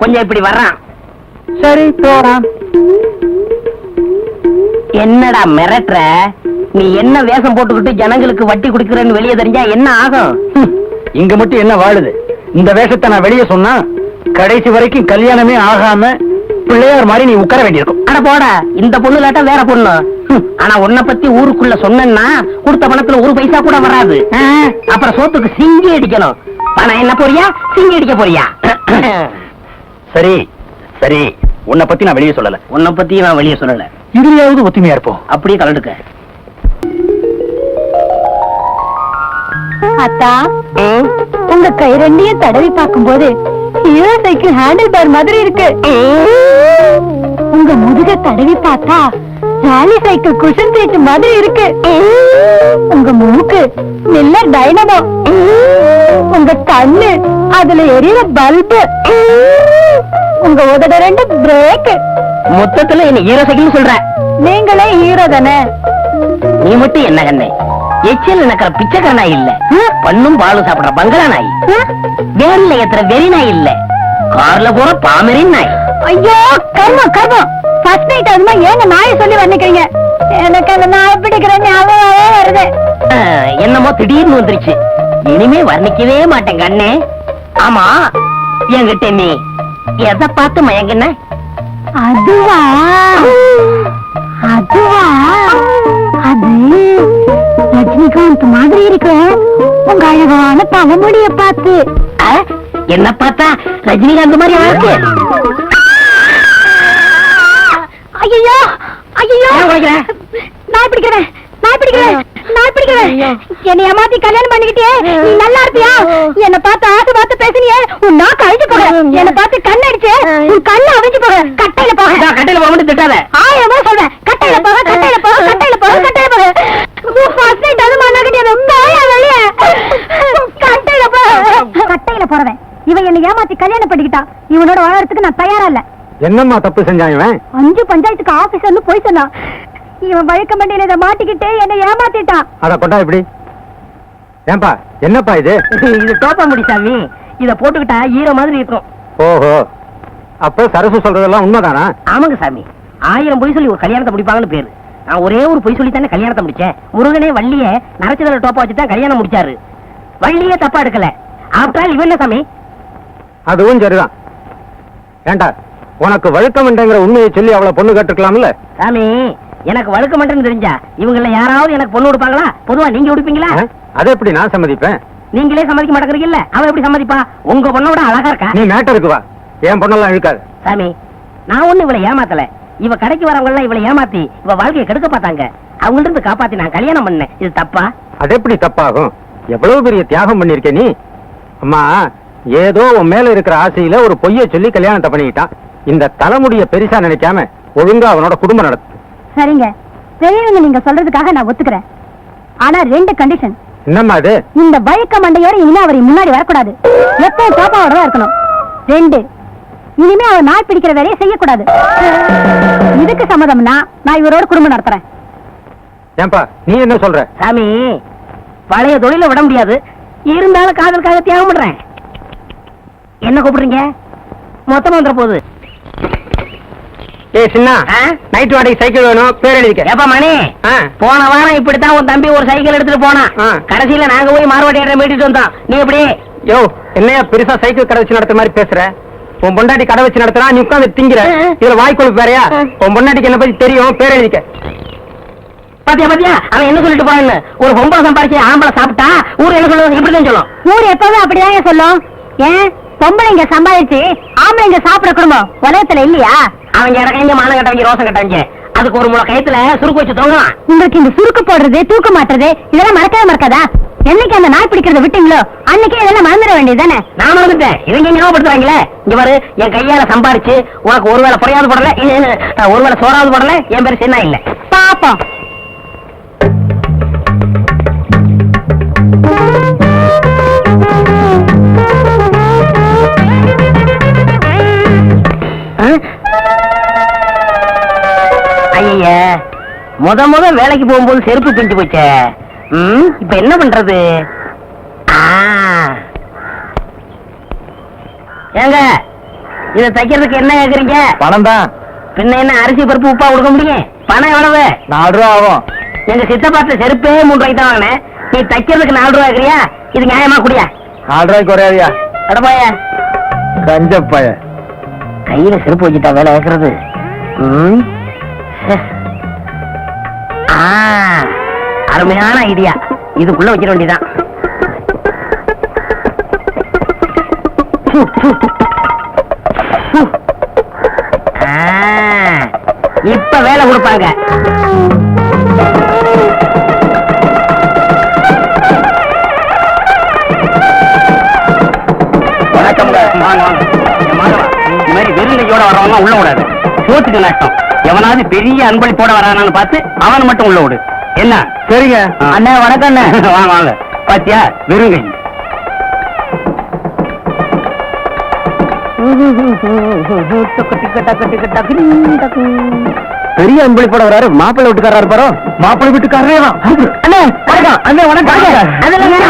கொஞ்சம் இப்படி வர்றான். சரி போறான் என்னடா மிரட்டுற? நீ என்ன வேஷம் போட்டுக்கிட்டு ஜனங்களுக்கு வட்டி குடுக்கறன்னு வெளியே தெரிஞ்சா என்ன ஆகும்? இங்க மட்டும் என்ன வாழுது? இந்த வேஷத்தை நான் வெளியே சொன்னா கடைசி வரைக்கும் கல்யாணமே ஆகாம பிள்ளையார் மாதிரி நீ உட்கார வேண்டியிருக்கும். அட போடா இந்த பொண்ணு இல்லாட்டா வேற பொண்ணு. ஆனா உன்னை பத்தி ஊருக்குள்ள சொன்னேன்னா கொடுத்த பணத்துல ஒரு பைசா கூட வராது. அப்புறம் சோத்துக்கு சிங்கி அடிக்கணும். பணம் என்ன போறியா? சிங்கி அடிக்க போறியா? சரி சரி. உன்னை பத்தி நான் வெளியே சொல்லல. உன்னை பத்தி நான் வெளியே சொல்லல. இதுலயாவது ஒத்துமையா இருப்போம். அப்படியே கலந்துக்க. அத்தா உங்க கை ரெண்டையும் தடவி பார்க்கும்போது ஹீரோ சைக்கிள் ஹேண்டில் பார் மாதிரி இருக்கு. உங்க முதுக தடவி பார்த்தா ராலி சைக்கிள் குஷன் சீட் மாதிரி இருக்கு. உங்க மூக்கு மில்லர் டைனமோ? உங்க கண்ணு அதுல எரியற பல்பு. உங்க உதட ரெண்டு பிரேக் மொத்தத்துல என்ன ஈர சைக்கிள் சொல்ற. நீங்களே ஹீரோ தானே? நீ மட்டும் என்ன கண்ணே? எச்சில் நடக்கிற பிச்சைக்கார நாய் இல்ல பண்ணும் பாலும் சாப்பிடுற பங்களா நாய் வேன்ல ஏத்துற வெறி நாய் இல்ல. கார்ல போற பாமரின் நாய். ஐயோ கர்மம் கர்மம். ஃபர்ஸ்ட் நைட் அதுமா ஏங்க நாயை சொல்லி வர்ணிக்கிறீங்க எனக்கு அந்த நாய் பிடிக்கிற ஞாபகமே வருது. என்னமோ திடீர்னு வந்துருச்சு. இனிமே வர்ணிக்கவே மாட்டேன் கண்ணே. ஆமா என்கிட்ட நீ எதை பார்த்து மயங்குன அதுவா? அதுவா? அது ரஜினிகாந்த் மாதிரி இருக்கு. உங்க அழகான தலைமுடிய பார்த்து. என்ன பார்த்தா ரஜினிகாந்த் மாதிரி இருக்கு ஐயோ ஐயோ? நாய் பிடிக்கிறேன் நாய் பிடிக்கிறேன் நாய் பிடிக்கிறேன். என்னை ஏமாத்தி கல்யாணம் பண்ணிக்கிட்டே நீ நல்லா இருப்பியா? என்ன பார்த்து ஆசை பார்த்து பேசுனியே உன் நாக்கு அழிஞ்சு போக. என்ன பார்த்து கண் அடிச்சு உன் கண்ணு அழிஞ்சு போக. கட்டையில போக. கட்டையில போக மட்டும் திட்டாத. ஆயிரம் சொல்றேன். கட்டையில போக கட்டையில போக கட்டையில போக கட்டையில போக. கட்டையில போறவன். இவன் என்ன ஏமாத்தி கல்யாணம் பண்ணிக்கிட்டா இவனோட வாழறதுக்கு நான் தயாரா இல்ல. என்னம்மா தப்பு செஞ்சான் இவன்? அஞ்சு பஞ்சாயத்துக்கு ஆபீசர்னு போய் சொன்னான் இவன் வழக்க மண்டியில இதை மாட்டிக்கிட்டு என்ன ஏமாத்திட்டான். அத கொண்டா இப்படி. ஏன்பா என்னப்பா இது? இது தோப்ப சாமி. இத போட்டுக்கிட்டா ஈர மாதிரி இருக்கும். ஓஹோ. அப்ப சரசு சொல்றதெல்லாம் உண்மைதானா? ஆமாங்க சாமி. ஆயிரம் பொய் சொல்லி ஒரு கல்யாணத்தை முடிப்பாங்கன்னு பேரு. நான் ஒரே ஒரு பொய் சொல்லி தானே கல்யாணத்தை முடிச்சேன். முருகனே வள்ளிய நரச்சதல டோப்பா வச்சு தான் கல்யாணம் முடிச்சாரு. வள்ளியே தப்பா எடுக்கல. ஆஃப்டர் ஆல் இவன் சாமி? அதுவும் சரிதான். ஏண்டா உனக்கு வழுக்கமண்டங்கிற உண்மையை சொல்லி அவளை பொண்ணு கேட்டுக்கலாம்ல சாமி எனக்கு வழுக்க மாட்டேன்னு தெரிஞ்சா இவங்கள யாராவது எனக்கு பொண்ணு கொடுப்பாங்களா? பொதுவா நீங்க கொடுப்பீங்களா? ஆ? அதை எப்படி நான் சம்மதிப்பேன்? நீங்களே சம்மதிக்க மாட்டேங்கிறீங்கல்ல அவன் எப்படி சம்மதிப்பா? உங்க பொண்ணோட அழகா இருக்கா? நீ மேட்டருக்கு வா. என் பொண்ணெல்லாம் இழுக்காது. சாமி நான் ஒண்ணு இவளை ஏமாத்தல. இவ கடைக்கு வரவங்க எல்லாம் இவளை ஏமாத்தி இவ வாழ்க்கையை கெடுக்க பார்த்தாங்க. அவங்கள்ட்ட இருந்து காப்பாத்தி நான் கல்யாணம் பண்ணேன். இது தப்பா? அது எப்படி தப்பாகும்? எவ்வளவு பெரிய தியாகம் பண்ணிருக்க நீ? அம்மா ஏதோ உன் மேல இருக்கிற ஆசையில ஒரு பொய்ய சொல்லி கல்யாணத்தை பண்ணிக்கிட்டான். இந்த தலைமுடிய பெருசா நினைக்காம ஒழுங்கா அவனோட குடும்பம் நடத்து. சரிங்க. பெரியவங்க நீங்க சொல்றதுக்காக நான் ஒத்துக்கிறேன். ஆனா ரெண்டு கண்டிஷன் என்னம்மா அது இந்த வழுக்க மண்டையோட இனிமே அவர் முன்னாடி வரக்கூடாது. எப்பவும் தோப்பாவோட தான் இருக்கணும்? ரெண்டு இனிமே அவர் நாய் பிடிக்கிற வேலையை செய்யக்கூடாது. இதுக்கு சம்மதம்னா நான் இவரோட குடும்பம் நடத்துறேன். ஏன்பா நீ என்ன சொல்ற? சாமி பழைய தொழில விட முடியாது. இருந்தாலும் காதலுக்காக தியாகம் பண்றேன். என்ன கூப்பிடுறீங்க? மொத்தமா வந்துட போகுது. ஏய் சின்ன ஆ? நைட் வாடகை சைக்கிள் வேணும் பேர் எழுதிக்க. ஏப்பா மணி? ஆ. போன வாரம் இப்படித்தான் உன் தம்பி ஒரு சைக்கிள் எடுத்துட்டு போனான் ஆ. கடைசியில நாங்க போய் மார்வாடி இடம் மீட்டிட்டு வந்தோம். நீ எப்படி? யோ என்னையா பெருசா சைக்கிள் கடை வச்சு நடத்துற மாதிரி பேசுற? உன் பொண்டாட்டி கடை வச்சு நடத்துறா நீ உட்காந்து திங்கிற. இதுல வாய்க்கொழுப்பு வேறயா. உன் பொண்டாட்டிக்கு என்ன பத்தி தெரியும் பேர் எழுதிக்க. பாத்தியா பாத்தியா? அவன் என்ன சொல்லிட்டு போறான்னு ஒரு பொம்பளை சம்பாரிச்சு ஆம்பளை சாப்பிட்டா ஊர் என்ன சொல்லுவாங்க? இப்படிதான் சொல்லும். ஊர் எப்பவும் அப்படிதான் சொல்லும். ஏன்? பொம்பளைங்க சம்பாதிச்சு ஆம்பளைங்க சாப்பிட குடும்பம் உலகத்துல இல்லையா? அவங்க இறக்கங்க மானம் கட்டவங்க ரோசம் கட்டவங்க அதுக்கு ஒரு முளை கயத்துல சுருக்கு வச்சு தொங்கலாம். உங்களுக்கு இந்த சுருக்கு போடுறது தூக்க மாட்டுறது இதெல்லாம் மறக்கவே மறக்காதா? என்னைக்கு அந்த நாய் பிடிக்கிறத விட்டீங்களோ அன்னைக்கே இதெல்லாம் மறந்துட வேண்டியதுதானே? நான் மறந்துட்டேன். இவங்க ஞாபகப்படுத்துறாங்களே? இங்க பாரு என் கையால சம்பாரிச்சு உனக்கு ஒருவேளை புறையாவது போடல ஒருவேளை சோறாவது போடல என் பேரு சின்ன இல்ல. பாப்போம். ஐய முத முத வேலைக்கு போகும்போது செருப்பு பிஞ்சு போச்சே. ம், இப்ப என்ன பண்றது. ஏங்க இதை தைக்கிறதுக்கு என்ன கேக்குறீங்க? பணம் தான் பின்ன என்ன அரிசி பருப்பு உப்பா கொடுக்க முடியும்? பணம் எவ்வளவு? நாலு ரூபா ஆகும். எங்க சித்தப்பாத்த செருப்பே மூணு ரூபாய்க்கு தான் வாங்கினேன். நீ தைக்கிறதுக்கு நாலு ரூபா இருக்கிறியா இது நியாயமா குடியா? நாலு ரூபாய்க்கு குறையாதியா? அடப்பாய கஞ்சப்பாய. கையில செருப்பு வச்சுட்டா வேலை வைக்கிறது ம். அருமையான ஐடியா இதுக்குள்ள வைக்க வேண்டியதான் இப்ப வேலை கொடுப்பாங்க. வணக்கம் வாங்க வாங்க இந்த மாதிரி வெறுங்கையோட வரவங்க உள்ள விடாது சோத்துக்கு நஷ்டம். எவனாவது பெரிய அன்பளிப்போட வரானான்னு பார்த்து அவனை மட்டும் உள்ள விடு. என்ன? சரிங்க. அண்ணா வணக்கம் அண்ணா. வாங்க வாங்க. பாத்தியா? வெறுங்கை பெரிய அன்பளிப்போட வராரு மாப்பிள்ளை வீட்டுக்காரர் பாரோ மாப்பிள்ளை வீட்டுக்காரரே தான் அண்ணே வணக்கம். அண்ணே வணக்கம்.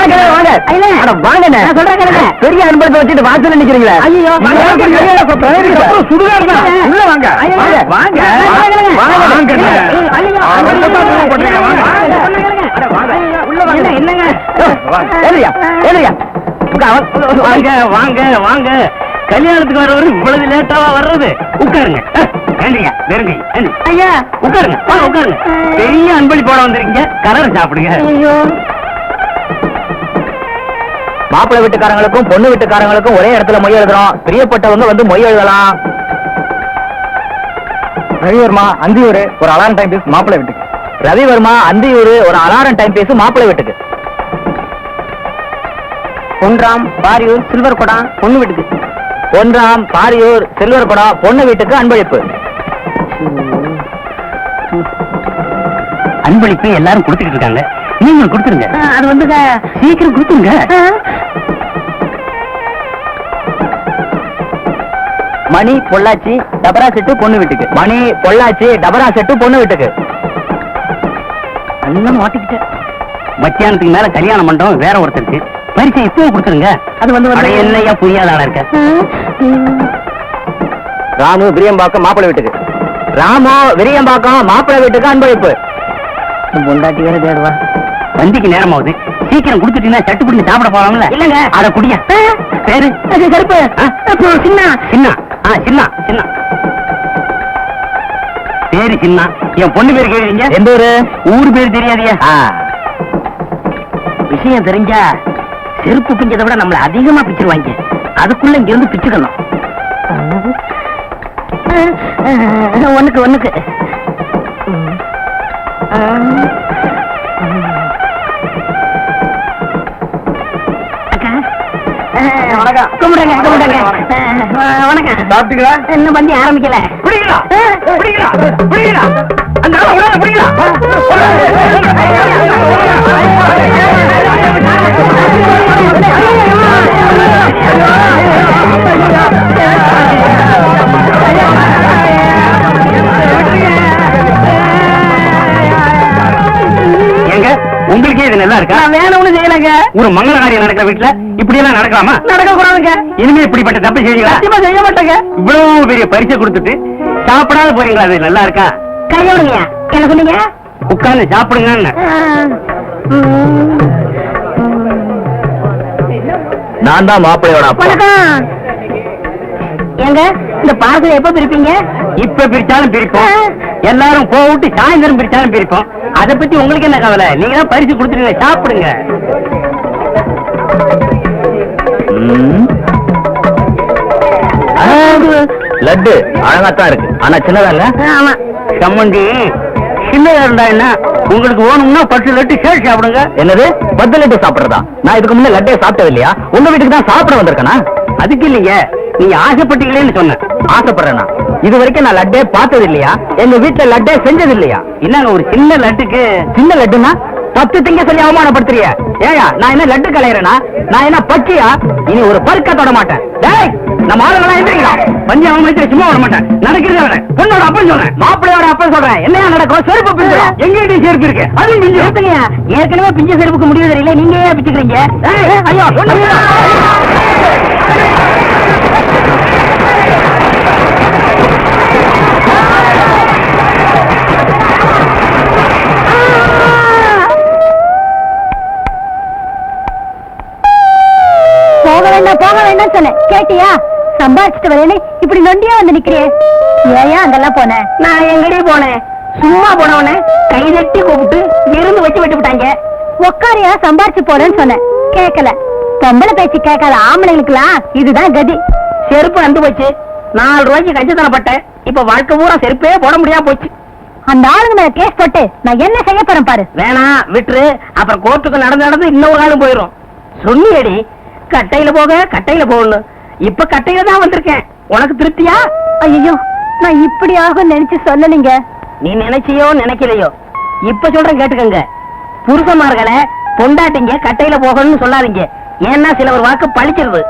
வாங்க சொல்றேன். பெரிய அன்பளிப்பை வச்சுட்டு வாசல்ல நிக்கிறீங்களே ஐயோ சுடுகாடு. உள்ள வாங்க வாங்க. வாங்க கல்யாணத்துக்கு வரவர் இவ்வளவு லேட்டாவா வர்றது உட்காருங்க ஏண்டி? ஐயா உட்காருங்க உட்காருங்க பெரிய அன்பளிப்போட வந்திருக்கீங்க கலர் சாப்பிடுங்க ஐயோ மாப்பிள்ளை வீட்டுக்காரங்களுக்கும் பொண்ணு வீட்டுக்காரங்களுக்கும் ஒரே இடத்துல மொய் எழுதுறோம். பிரியப்பட்டவங்க வந்து மொய் எழுதலாம். ரவிவர்மா அந்தியூர் ஒரு அலாரம் டைம் பீஸ் மாப்பிள்ளை வீட்டுக்கு. ரவிவர்மா அந்தியூர் ஒரு அலாரம் டைம் பீஸ் மாப்பிள்ளை வீட்டுக்கு. பொன்றாம் பாரியூர் சில்வர் குடம் பொண்ணு வீட்டுக்கு. பொன்றாம் பாரியூர் சில்வர் குடம் பொண்ணு வீட்டுக்கு அன்பளிப்பு. அன்பளிப்பு எல்லாரும் கொடுத்துக்கிட்டு இருக்காங்க. நீங்க கொடுத்துருங்க. அது வந்துங்க. சீக்கிரம் கொடுத்துருங்க. மணி பொள்ளாச்சி டபரா செட்டு பொண்ணு வீட்டுக்கு. மணி பொள்ளாச்சி டபரா செட்டு பொண்ணு வீட்டுக்கு. மாட்டிக்கிட்டேன் மத்தியானத்துக்கு மேல கல்யாண மண்டபம் வேற ஒருத்தருக்கு பரிசை இப்பவே கொடுத்துருங்க. அது வந்து என்னய்யா புரியாத ஆளா இருக்க? ராமு விரியம்பாக்கம் மாப்பிள்ளை வீட்டுக்கு. ராமு விரியம்பாக்கம் மாப்பிள்ளை வீட்டுக்கு அன்பளிப்பு பொண்டாட்டி வேற தேடுவா. வண்டிக்கு நேரம் ஆகுது சீக்கிரம் கொடுத்துட்டீங்கன்னா சட்டு பிடிச்சி சாப்பிட போலாம்ல. இல்லங்க. அட குடியா. பேரு? கருப்பு. சின்ன. சின்ன. ஆ சின்ன சின்ன. பேரு சின்ன. என் பொண்ணு பேர் கேக்குறீங்க? எந்த ஊரு? ஊர் பேர் தெரியாதியா விஷயம் தெரிஞ்சா செருப்பு பிஞ்சதை விட நம்மள அதிகமா பிச்சிருவாங்க. அதுக்குள்ள இங்க இருந்து பிச்சுக்கணும் ஒண்ணுக்கு ஒண்ணுக்கு. வணக்கம். கும்பிடுங்க கும்பிடுங்க. வணக்கம். சாப்பிட்டீங்களா? இன்னும் பந்தி ஆரம்பிக்கல. அந்த பிடிங்களா எங்க உங்களுக்கே இது நல்லா இருக்கா? நான் செய்யலங்க ஒரு மங்கள காரியம் நடக்கிற வீட்டுல இப்படி எல்லாம் நடக்கலாமா? நடக்க கூடாதுங்க இனிமே இப்படிப்பட்ட தப்பு செய்வீங்களா? சத்தியமா செய்ய மாட்டேங்க. இவ்வளவு பெரிய பரிசை கொடுத்துட்டு சாப்பிடாத போறீங்களா? அது நல்லா இருக்கா? கையோடுங்க. என்ன சொன்னீங்க உட்கார்ந்து சாப்பிடுங்கன்னு. நான் தான் மாப்பிள்ளையோட அப்பா. வணக்கம். ஏங்க இந்த பார்சல் எப்ப பிரிப்பீங்க? இப்ப பிரிச்சாலும் பிரிப்போம். எல்லாரும் போட்டு சாயந்தரம் பிரிச்சாலும் பிரிப்போம். அத பத்தி உங்களுக்கு என்ன கவலை? நீங்க தான் பரிசு கொடுத்துருங்க சாப்பிடுங்க. லட்டு. அழகாத்தான் இருக்கு. ஆனா சின்னதா இல்ல? சம்மந்தி சின்னதா இருந்தா என்ன? உங்களுக்கு வேணும்னா பத்து லட்டு சேர்த்து சாப்பிடுங்க. என்னது? பத்து லட்டு சாப்பிடுறதா? நான் இதுக்கு முன்ன லட்டே சாப்பிட்டது இல்லையா உங்க வீட்டுக்கு தான் சாப்பிட வந்திருக்கேனா? அதுக்கு இல்லைங்க. நீங்க ஆசைப்பட்டீங்களேன்னு சொன்னேன். ஆசைப்படுறேனா? இது வரைக்கும் நான் லட்டே பார்த்தது இல்லையா எங்க வீட்டுல லட்டே செஞ்சது இல்லையா என்னங்க ஒரு சின்ன லட்டுக்கு? சின்ன லட்டுனா? பத்து திங்க சொல்லி அவமானப்படுத்துறிய. ஏயா நான் என்ன லட்டு கலையறேனா? நான் என்ன பச்சியா? இனி ஒரு பருக்க தொட மாட்டேன். டேய் நம்ம ஆளுங்களா எந்திரிக்கலாம் பஞ்சு அவன் சும்மா விட மாட்டேன். நடக்கிறத பொண்ணோட அப்பன் சொல்றேன். மாப்பிள்ளையோட அப்பன் சொல்றேன். என்னையா நடக்கும்? செருப்பு பிஞ்சிடும் எங்கிட்ட சேர்ப்பு இருக்கு. அது மிஞ்சும். நிறுத்துங்கய்யா. ஏற்கனவே பிஞ்ச செருப்புக்கு முடிவு தெரியல. நீங்க ஏன் பிச்சுக்கிறீங்க? ஐயோ சொன்னேன் கேட்டியா? சம்பாதிச்சுட்டு வரேன்னு இப்படி நொண்டியா வந்து நிக்கிறேன் ஏன் அங்கெல்லாம் போனேன் நான் எங்கடி போனேன் சும்மா போனவன கை தட்டி கூப்பிட்டு விருந்து வச்சு விட்டு விட்டாங்க. உக்காரியா சம்பாரிச்சு போறேன்னு சொன்னேன். கேட்கல பொம்பளை பேச்சு கேட்காத ஆம்பளைங்களுக்குலாம் இதுதான் கதி. செருப்பு வந்து போச்சு. நாலு ரூபாய்க்கு கஞ்சத்தனப்பட்டேன். இப்ப வாழ்க்கை பூரா செருப்பே போட முடியாம போச்சு. அந்த ஆளுங்க மேல கேஸ் போட்டு நான் என்ன செய்ய போறேன் பாரு. வேணாம் விட்டுரு. அப்புறம் கோர்ட்டுக்கு நடந்து நடந்து இன்னொரு காலம் போயிரும். சொன்னியடி கட்டையில போக கட்டையில போகணும். இப்ப கட்டையில தான் வந்திருக்கேன். உனக்கு திருப்தியா? ஐயோ நான் இப்படி ஆகும் நினைச்சு சொல்லலைங்க. நீ நினைச்சியோ நினைக்கலையோ? இப்ப சொல்றேன் கேட்டுக்கங்க. புருஷமார்களை பொண்டாட்டிங்க கட்டையில போகணும்னு சொல்லாதீங்க. ஏன்னா சில ஒரு வாக்கு பழிச்சிருது.